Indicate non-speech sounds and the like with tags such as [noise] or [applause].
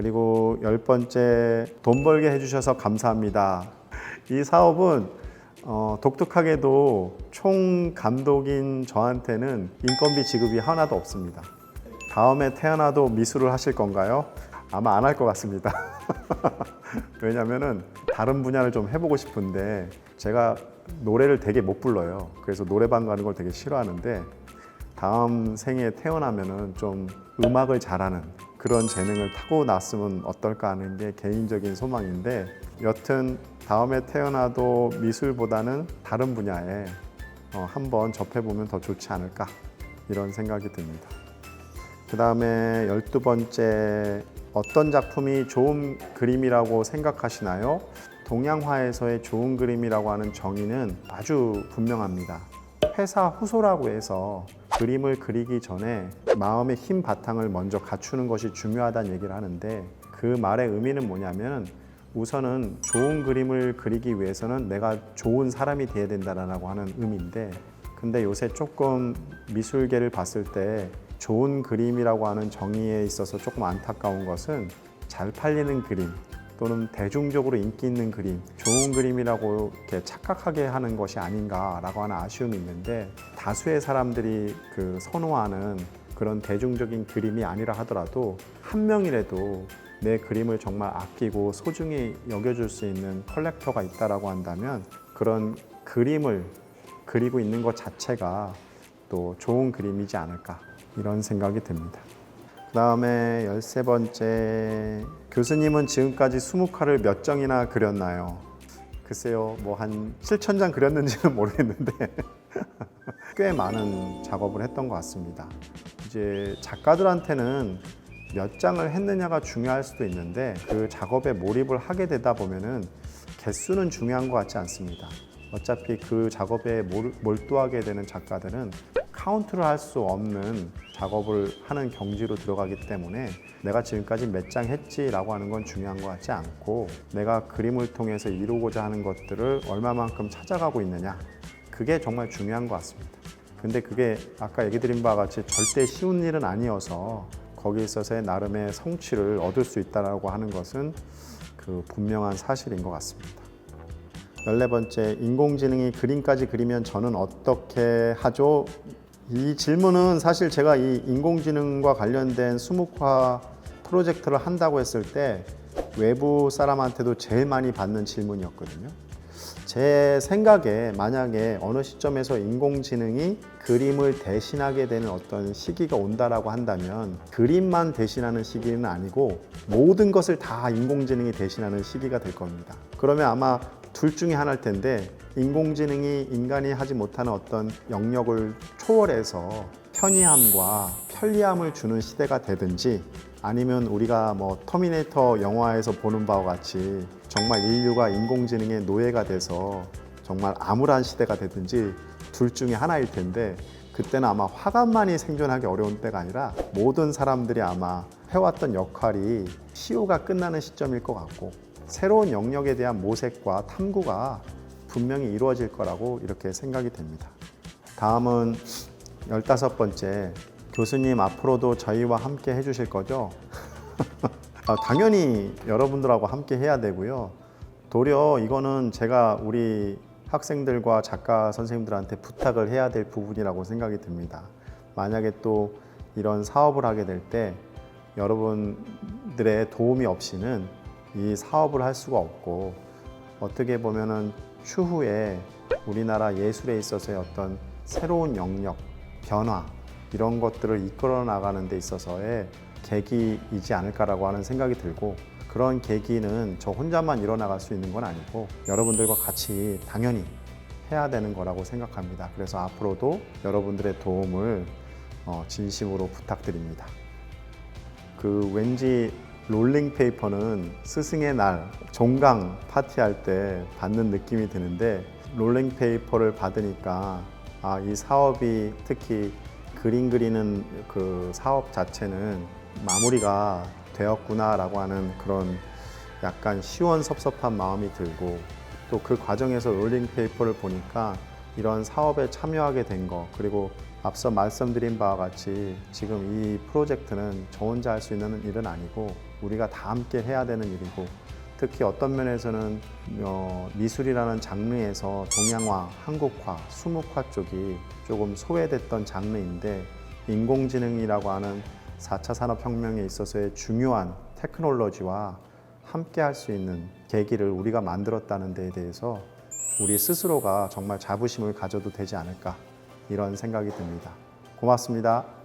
그리고 열 번째 돈 벌게 해주셔서 감사합니다. 이 사업은 어, 독특하게도 총 감독인 저한테는 인건비 지급이 하나도 없습니다. 다음에 태어나도 미술을 하실 건가요? 아마 안 할 것 같습니다. [laughs] 왜냐면은 다른 분야를 좀 해보고 싶은데 제가 노래를 되게 못 불러요. 그래서 노래방 가는 걸 되게 싫어하는데 다음 생에 태어나면은 좀 음악을 잘하는 그런 재능을 타고 났으면 어떨까 하는 게 개인적인 소망인데 여튼 다음에 태어나도 미술보다는 다른 분야에 어, 한번 접해보면 더 좋지 않을까 이런 생각이 듭니다. 그 다음에 열두 번째 어떤 작품이 좋은 그림이라고 생각하시나요? 동양화에서의 좋은 그림이라고 하는 정의는 아주 분명합니다. 회사 후소라고 해서 그림을 그리기 전에 마음의 힘 바탕을 먼저 갖추는 것이 중요하다는 얘기를 하는데 그 말의 의미는 뭐냐면 우선은 좋은 그림을 그리기 위해서는 내가 좋은 사람이 돼야 된다라고 하는 의미인데 근데 요새 조금 미술계를 봤을 때 좋은 그림이라고 하는 정의에 있어서 조금 안타까운 것은 잘 팔리는 그림 또는 대중적으로 인기 있는 그림, 좋은 그림이라고 이렇게 착각하게 하는 것이 아닌가라고 하는 아쉬움이 있는데 다수의 사람들이 그 선호하는 그런 대중적인 그림이 아니라 하더라도 한 명이라도 내 그림을 정말 아끼고 소중히 여겨줄 수 있는 컬렉터가 있다라고 한다면 그런 그림을 그리고 있는 것 자체가 또 좋은 그림이지 않을까 이런 생각이 듭니다. 그 다음에 열세 번째 교수님은 지금까지 20 칼을 몇 장이나 그렸나요? 글쎄요, 뭐 한 7천 장 그렸는지는 [laughs] 모르겠는데 [laughs] 꽤 많은 작업을 했던 것 같습니다. 이제 작가들한테는 몇 장을 했느냐가 중요할 수도 있는데 그 작업에 몰입을 하게 되다 보면은 개수는 중요한 것 같지 않습니다. 어차피 그 작업에 몰- 몰두하게 되는 작가들은 카운트를 할 수 없는 작업을 하는 경지로 들어가기 때문에 내가 지금까지 몇 장 했지라고 하는 건 중요한 것 같지 않고 내가 그림을 통해서 이루고자 하는 것들을 얼마만큼 찾아가고 있느냐 그게 정말 중요한 것 같습니다. 근데 그게 아까 얘기 드린 바와 같이 절대 쉬운 일은 아니어서 거기에 있어서의 나름의 성취를 얻을 수 있다라고 하는 것은 그 분명한 사실인 것 같습니다. 열네 번째 인공지능이 그림까지 그리면 저는 어떻게 하죠? 이 질문은 사실 제가 이 인공지능과 관련된 수묵화 프로젝트를 한다고 했을 때 외부 사람한테도 제일 많이 받는 질문이었거든요. 제 생각에 만약에 어느 시점에서 인공지능이 그림을 대신하게 되는 어떤 시기가 온다라고 한다면 그림만 대신하는 시기는 아니고 모든 것을 다 인공지능이 대신하는 시기가 될 겁니다. 그러면 아마 둘 중에 하나일 텐데 인공지능이 인간이 하지 못하는 어떤 영역을 초월해서 편의함과 편리함을 주는 시대가 되든지 아니면 우리가 뭐 터미네이터 영화에서 보는 바와 같이 정말 인류가 인공지능의 노예가 돼서 정말 암울한 시대가 되든지 둘 중에 하나일 텐데 그때는 아마 화가만이 생존하기 어려운 때가 아니라 모든 사람들이 아마 해왔던 역할이 시효가 끝나는 시점일 것 같고 새로운 영역에 대한 모색과 탐구가 분명히 이루어질 거라고 이렇게 생각이 됩니다. 다음은 열다섯 번째 교수님 앞으로도 저희와 함께 해주실 거죠? [laughs] 아, 당연히 여러분들하고 함께 해야 되고요. 도리어 이거는 제가 우리 학생들과 작가 선생님들한테 부탁을 해야 될 부분이라고 생각이 듭니다. 만약에 또 이런 사업을 하게 될 때 여러분들의 도움이 없이는 이 사업을 할 수가 없고 어떻게 보면은 추후에 우리나라 예술에 있어서의 어떤 새로운 영역, 변화 이런 것들을 이끌어 나가는 데 있어서의 계기이지 않을까라고 하는 생각이 들고 그런 계기는 저 혼자만 일어나갈 수 있는 건 아니고 여러분들과 같이 당연히 해야 되는 거라고 생각합니다. 그래서 앞으로도 여러분들의 도움을 어, 진심으로 부탁드립니다. 그 왠지 롤링 페이퍼는 스승의 날 종강 파티할 때 받는 느낌이 드는데 롤링 페이퍼를 받으니까 아, 이 사업이 특히 그림 그리는 그 사업 자체는 마무리가 되었구나라고 하는 그런 약간 시원섭섭한 마음이 들고 또 그 과정에서 롤링 페이퍼를 보니까 이런 사업에 참여하게 된 거 그리고 앞서 말씀드린 바와 같이 지금 이 프로젝트는 저 혼자 할 수 있는 일은 아니고 우리가 다 함께 해야 되는 일이고 특히 어떤 면에서는 어, 미술이라는 장르에서 동양화, 한국화, 수묵화 쪽이 조금 소외됐던 장르인데 인공지능이라고 하는 4차 산업혁명에 있어서의 중요한 테크놀로지와 함께 할 수 있는 계기를 우리가 만들었다는 데에 대해서 우리 스스로가 정말 자부심을 가져도 되지 않을까 이런 생각이 듭니다. 고맙습니다.